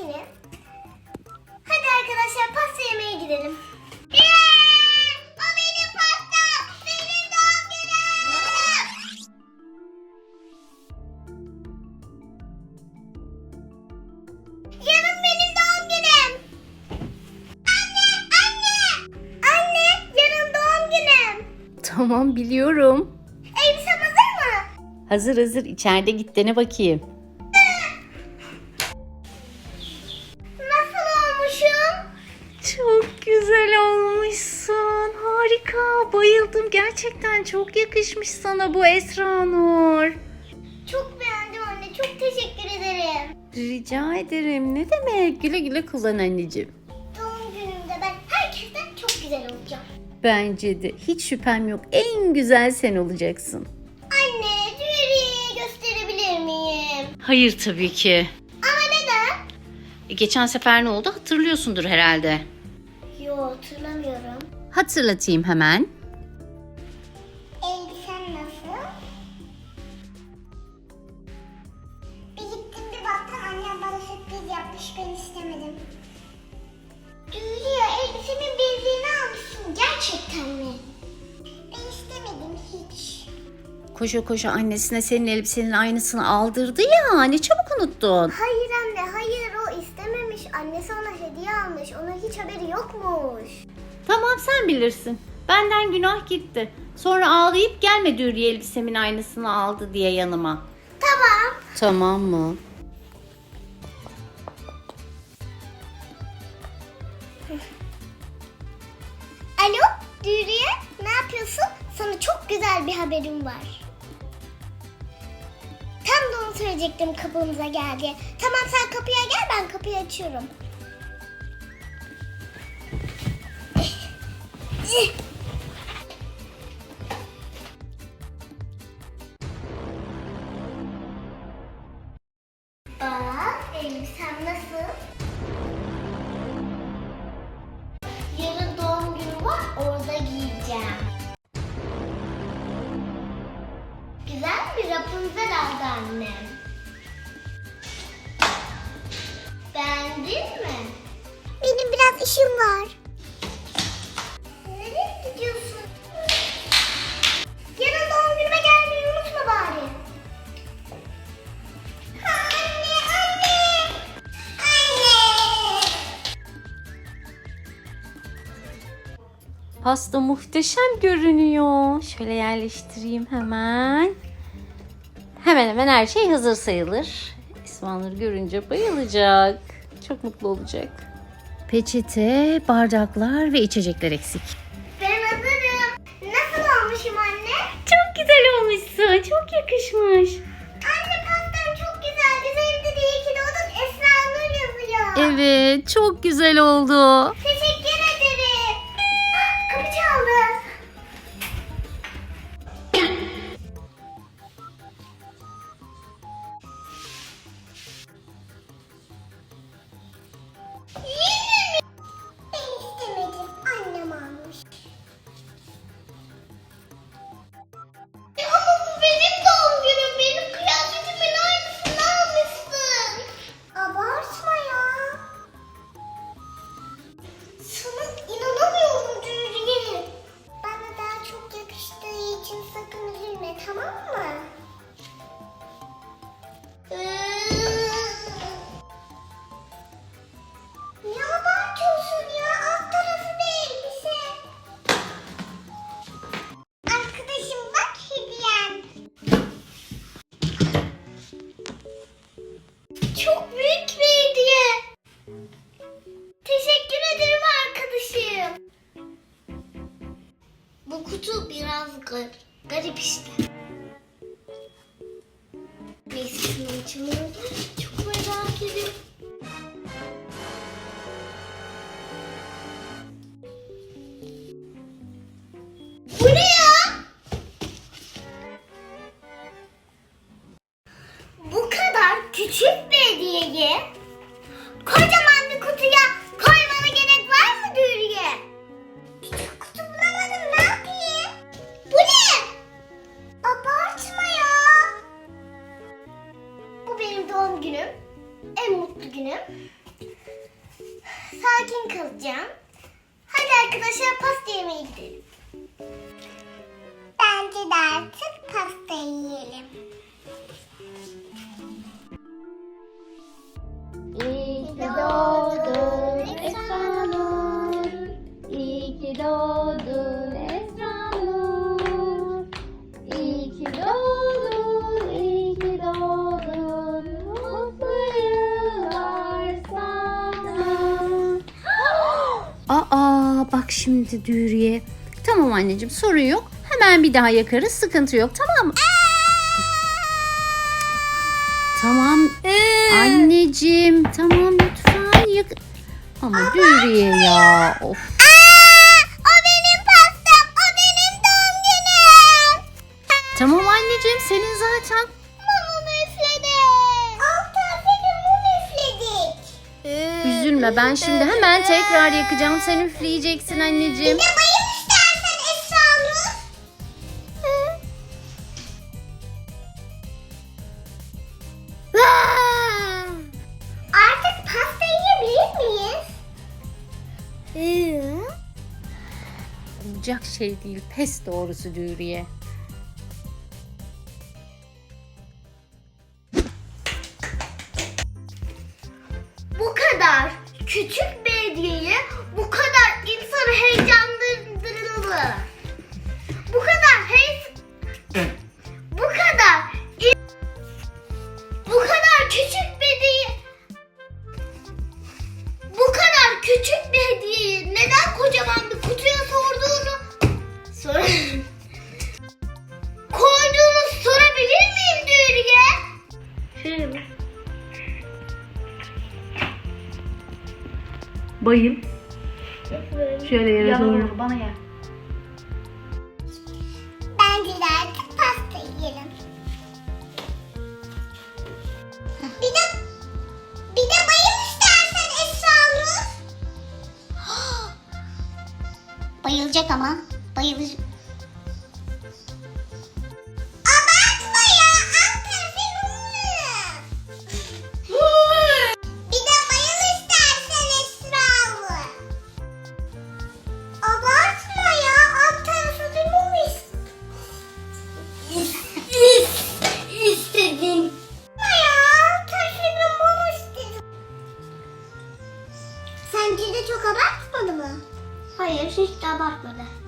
Şimdi. Hadi arkadaşlar pasta yemeye gidelim. Yarın benim doğum. Anne, anne. Anne, yarın doğum. Tamam biliyorum. Elbisem hazır mı? Hazır hazır içeride git dene bakayım. Gerçekten çok yakışmış sana bu Esra Nur. Çok beğendim anne. Çok teşekkür ederim. Rica ederim. Ne demek? Güle güle kullan anneciğim. Doğum günümde ben herkesten çok güzel olacağım. Bence de. Hiç şüphem yok. En güzel sen olacaksın. Anne, Dürüye'ye gösterebilir miyim? Hayır tabii ki. Ama neden? E, geçen sefer ne oldu hatırlıyorsundur herhalde. Yo, hatırlamıyorum. Hatırlatayım hemen. Koşa koşa annesine senin elbisenin aynısını aldırdı ya. Ne çabuk unuttun. Hayır anne hayır o istememiş. Annesi ona hediye almış. Onun hiç haberi yokmuş. Tamam sen bilirsin. Benden günah gitti. Sonra ağlayıp gelme Dürüye elbisemin aynısını aldı diye yanıma. Tamam. Tamam mı? Alo Dürüye ne yapıyorsun? Sana çok güzel bir haberim var. Söyleyecektim kapımıza geldi. Tamam sen kapıya gel ben kapıyı açıyorum. Bak elbisem nasıl? Yarın doğum günü var orada giyeceğim. Güzel bir Rapunzel aldı annem. Mi? Benim biraz işim var. Nereye gidiyorsun? Yarın doğum günüme gelmeyi bari. Anne, anne. Anne. Pasta muhteşem görünüyor. Şöyle yerleştireyim hemen. Hemen hemen her şey hazır sayılır. İsmail görünce bayılacak. Çok mutlu olacak. Peçete, bardaklar ve içecekler eksik. Ben hazırım. Nasıl olmuşum anne? Çok güzel olmuşsun. Çok yakışmış. Anne pastam çok güzel. Üzerinde de iyi ki doğdun Esra Nur yazıyor. Evet, çok güzel oldu. Bu kutu biraz gar garip işte. Neyse şunu açalım. Artık pasta yiyelim. İyi ki doğdun Esranur. İyi ki doğdun Esranur. İyi ki doğdun, iyi ki doğdun. Mutlu yıllar sana. Aa bak şimdi Dürüye. Tamam anneciğim sorun yok. Hemen bir daha yakarız sıkıntı yok tamam mı? Tamam anneciğim tamam lütfen yak. Ama Dürüye ya of. O benim pastam, o benim doğum günüm. Tamam anneciğim senin zaten. Mum üfledi. Alt tarafı mum üfledik. Üzülme ben şimdi hemen tekrar yakacağım. Sen üfleyeceksin anneciğim. Bir de Olacak şey değil. Pes doğrusu Dürüye. Bu kadar küçük bir Bayıl. Şöyle yere doğru. bana gel. De artık pasta yiyelim. Bir de bir de bayıl istersen Esra Nur. Bayılacak ama. Bayılacak. Nah.